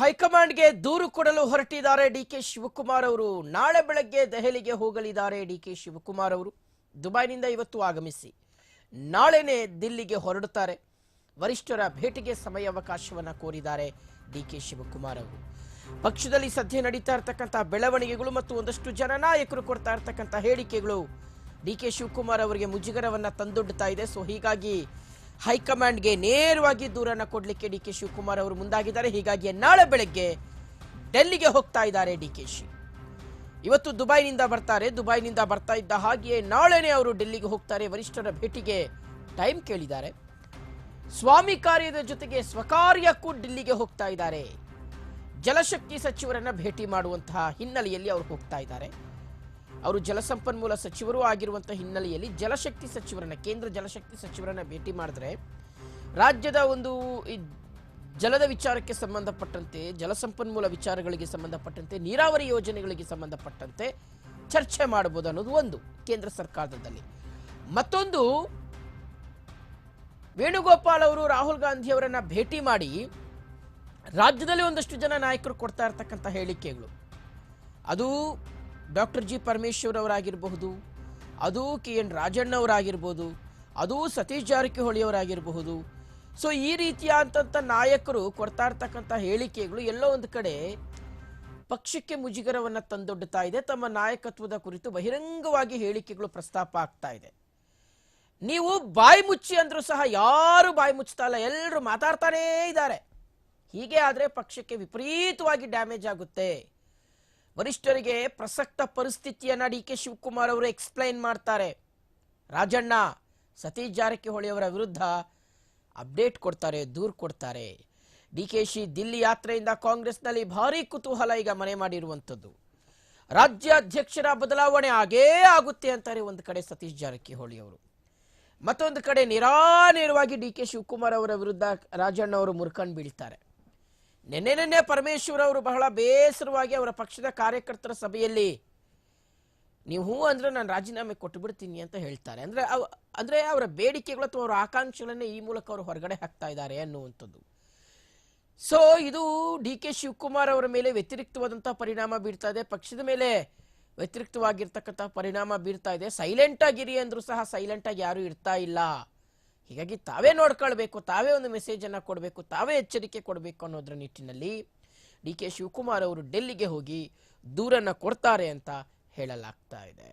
ಹೈಕಮಾಂಡ್ಗೆ ದೂರು ಕೊಡಲು ಹೊರಟಿದ್ದಾರೆ ಡಿ ಕೆ ಶಿವಕುಮಾರ್ ಅವರು. ನಾಳೆ ಬೆಳಗ್ಗೆ ದೆಹಲಿಗೆ ಹೋಗಲಿದ್ದಾರೆ ಡಿ ಕೆ ಶಿವಕುಮಾರ್ ಅವರು. ದುಬೈನಿಂದ ಇವತ್ತು ಆಗಮಿಸಿ ನಾಳೆನೆ ದಿಲ್ಲಿಗೆ ಹೊರಡುತ್ತಾರೆ. ವರಿಷ್ಠರ ಭೇಟಿಗೆ ಸಮಯಾವಕಾಶವನ್ನು ಕೋರಿದ್ದಾರೆ ಡಿ ಕೆ ಶಿವಕುಮಾರ್ ಅವರು. ಪಕ್ಷದಲ್ಲಿ ಸದ್ಯ ನಡೀತಾ ಇರತಕ್ಕಂಥ ಬೆಳವಣಿಗೆಗಳು ಮತ್ತು ಒಂದಷ್ಟು ಜನ ನಾಯಕರು ಕೊಡ್ತಾ ಇರತಕ್ಕಂಥ ಹೇಳಿಕೆಗಳು ಡಿ ಕೆ ಶಿವಕುಮಾರ್ ಅವರಿಗೆ ಮುಜುಗರವನ್ನು ತಂದೊಡ್ಡುತ್ತಾ ಇದೆ. ಸೊ ಹೀಗಾಗಿ ಹೈಕಮಾಂಡ್ಗೆ ನೇರವಾಗಿ ದೂರನ್ನು ಕೊಡಲಿಕ್ಕೆ ಡಿ ಕೆ ಶಿವಕುಮಾರ್ ಅವರು ಮುಂದಾಗಿದ್ದಾರೆ. ಹೀಗಾಗಿ ನಾಳೆ ಬೆಳಗ್ಗೆ ಡೆಲ್ಲಿಗೆ ಹೋಗ್ತಾ ಇದ್ದಾರೆ ಡಿ ಕೆ ಶಿ. ಇವತ್ತು ದುಬೈನಿಂದ ಬರ್ತಾರೆ. ದುಬೈನಿಂದ ಬರ್ತಾ ಇದ್ದ ಹಾಗೆಯೇ ನಾಳೆನೇ ಅವರು ಡೆಲ್ಲಿಗೆ ಹೋಗ್ತಾರೆ. ವರಿಷ್ಠರ ಭೇಟಿಗೆ ಟೈಮ್ ಕೇಳಿದ್ದಾರೆ. ಸ್ವಾಮಿ ಕಾರ್ಯದ ಜೊತೆಗೆ ಸ್ವಕಾರ್ಯಕ್ಕೂ ಡೆಲ್ಲಿಗೆ ಹೋಗ್ತಾ ಇದ್ದಾರೆ. ಜಲಶಕ್ತಿ ಸಚಿವರನ್ನ ಭೇಟಿ ಮಾಡುವಂತಹ ಹಿನ್ನೆಲೆಯಲ್ಲಿ ಅವರು ಹೋಗ್ತಾ ಇದ್ದಾರೆ. ಅವರು ಜಲಸಂಪನ್ಮೂಲ ಸಚಿವರೂ ಆಗಿರುವಂತಹ ಹಿನ್ನೆಲೆಯಲ್ಲಿ ಜಲಶಕ್ತಿ ಸಚಿವರನ್ನ, ಕೇಂದ್ರ ಜಲಶಕ್ತಿ ಸಚಿವರನ್ನ ಭೇಟಿ ಮಾಡಿದ್ರೆ ರಾಜ್ಯದ ಒಂದು ಜಲದ ವಿಚಾರಕ್ಕೆ ಸಂಬಂಧಪಟ್ಟಂತೆ, ಜಲಸಂಪನ್ಮೂಲ ವಿಚಾರಗಳಿಗೆ ಸಂಬಂಧಪಟ್ಟಂತೆ, ನೀರಾವರಿ ಯೋಜನೆಗಳಿಗೆ ಸಂಬಂಧಪಟ್ಟಂತೆ ಚರ್ಚೆ ಮಾಡಬಹುದು ಅನ್ನೋದು ಒಂದು ಕೇಂದ್ರ ಸರ್ಕಾರದಲ್ಲಿ. ಮತ್ತೊಂದು, ವೇಣುಗೋಪಾಲ್ ಅವರು ರಾಹುಲ್ ಗಾಂಧಿ ಅವರನ್ನ ಭೇಟಿ ಮಾಡಿ ರಾಜ್ಯದಲ್ಲಿ ಒಂದಷ್ಟು ಜನ ನಾಯಕರು ಕೊಡ್ತಾ ಇರ್ತಕ್ಕಂಥ ಹೇಳಿಕೆಗಳು. ಅದು ಡಾಕ್ಟರ್ ಜಿ ಪರಮೇಶ್ವರ್ ಅವರಾಗಿರಬಹುದು ಅದು ಕೆ ಎನ್ ರಾಜಣ್ಣವರಾಗಿರ್ಬೋದು, ಅದು ಸತೀಶ್ ಜಾರಕಿಹೊಳಿ ಅವರಾಗಿರಬಹುದು ಸೊ, ಈ ರೀತಿಯಾದಂಥ ನಾಯಕರು ಕೊಡ್ತಾ ಇರ್ತಕ್ಕಂಥ ಹೇಳಿಕೆಗಳು ಎಲ್ಲೋ ಒಂದು ಕಡೆ ಪಕ್ಷಕ್ಕೆ ಮುಜುಗರವನ್ನು ತಂದೊಡ್ಡುತ್ತಾ ಇದೆ. ತಮ್ಮ ನಾಯಕತ್ವದ ಕುರಿತು ಬಹಿರಂಗವಾಗಿ ಹೇಳಿಕೆಗಳು ಪ್ರಸ್ತಾಪ ಆಗ್ತಾ ಇದೆ. ನೀವು ಬಾಯಿ ಮುಚ್ಚಿ ಅಂದರೂ ಸಹ ಯಾರು ಬಾಯಿ ಮುಚ್ಚುತ್ತಾ ಇಲ್ಲ. ಎಲ್ಲರೂ ಮಾತಾಡ್ತಾನೇ ಇದ್ದಾರೆ. ಹೀಗೆ ಆದರೆ ಪಕ್ಷಕ್ಕೆ ವಿಪರೀತವಾಗಿ ಡ್ಯಾಮೇಜ್ ಆಗುತ್ತೆ. ವರಿಷ್ಠರಿಗೆ ಪ್ರಸಕ್ತ ಪರಿಸ್ಥಿತಿಯನ್ನು ಡಿ ಕೆ ಶಿವಕುಮಾರ್ ಅವರು ಎಕ್ಸ್ಪ್ಲೈನ್ ಮಾಡ್ತಾರೆ. ರಾಜಣ್ಣ, ಸತೀಶ್ ಜಾರಕಿಹೊಳಿ ಅವರ ವಿರುದ್ಧ ಅಪ್ಡೇಟ್ ಕೊಡ್ತಾರೆ, ದೂರು ಕೊಡ್ತಾರೆ. ಡಿ ಕೆ ಶಿ ದಿಲ್ಲಿ ಯಾತ್ರೆಯಿಂದ ಕಾಂಗ್ರೆಸ್ನಲ್ಲಿ ಭಾರಿ ಕುತೂಹಲ ಈಗ ಮನೆ ಮಾಡಿರುವಂಥದ್ದು. ರಾಜ್ಯ ಅಧ್ಯಕ್ಷರ ಬದಲಾವಣೆ ಆಗೇ ಆಗುತ್ತೆ ಅಂತಾರೆ ಒಂದು ಕಡೆ ಸತೀಶ್ ಜಾರಕಿಹೊಳಿ ಅವರು. ಮತ್ತೊಂದು ಕಡೆ ನಿರಾನೇರವಾಗಿ ಡಿ ಕೆ ಶಿವಕುಮಾರ್ ಅವರ ವಿರುದ್ಧ ರಾಜಣ್ಣ ಅವರು ಮುರ್ಕಂಡು ಬೀಳ್ತಾರೆ. ನಿನ್ನೆ ನಿನ್ನೆ ಪರಮೇಶ್ವರ್ ಅವರು ಬಹಳ ಬೇಸರವಾಗಿ ಅವರ ಪಕ್ಷದ ಕಾರ್ಯಕರ್ತರ ಸಭೆಯಲ್ಲಿ, ನೀವು ಹೂ ಅಂದ್ರೆ ನಾನು ರಾಜೀನಾಮೆ ಕೊಟ್ಟು ಬಿಡ್ತೀನಿ ಅಂತ ಹೇಳ್ತಾರೆ. ಅಂದ್ರೆ ಅವ, ಅಂದ್ರೆ ಅವರ ಬೇಡಿಕೆಗಳು ಅಥವಾ ಅವರ ಆಕಾಂಕ್ಷೆಗಳನ್ನೇ ಈ ಮೂಲಕ ಅವರು ಹೊರಗಡೆ ಹಾಕ್ತಾ ಇದ್ದಾರೆ ಅನ್ನುವಂಥದ್ದು. ಸೊ ಇದು ಡಿ ಕೆ ಶಿವಕುಮಾರ್ ಅವರ ಮೇಲೆ ವ್ಯತಿರಿಕ್ತವಾದಂತಹ ಪರಿಣಾಮ ಬೀರ್ತಾ ಇದೆ. ಪಕ್ಷದ ಮೇಲೆ ವ್ಯತಿರಿಕ್ತವಾಗಿರ್ತಕ್ಕಂಥ ಪರಿಣಾಮ ಬೀರ್ತಾ ಇದೆ. ಸೈಲೆಂಟ್ ಆಗಿರಿ ಅಂದ್ರೂ ಸಹ ಸೈಲೆಂಟ್ ಆಗಿ ಯಾರು ಇರ್ತಾ ಇಲ್ಲ. ಹೀಗಾಗಿ ತಾವೇ ನೋಡ್ಕೊಳ್ಬೇಕು, ತಾವೇ ಒಂದು ಮೆಸೇಜ್ ಅನ್ನ ಕೊಡಬೇಕು, ತಾವೇ ಎಚ್ಚರಿಕೆ ಕೊಡಬೇಕು ಅನ್ನೋದ್ರ ನಿಟ್ಟಿನಲ್ಲಿ ಡಿ ಕೆ ಶಿವಕುಮಾರ್ ಅವರು ಡೆಲ್ಲಿಗೆ ಹೋಗಿ ದೂರನ್ನ ಕೊಡ್ತಾರೆ ಅಂತ ಹೇಳಲಾಗ್ತಾ ಇದೆ.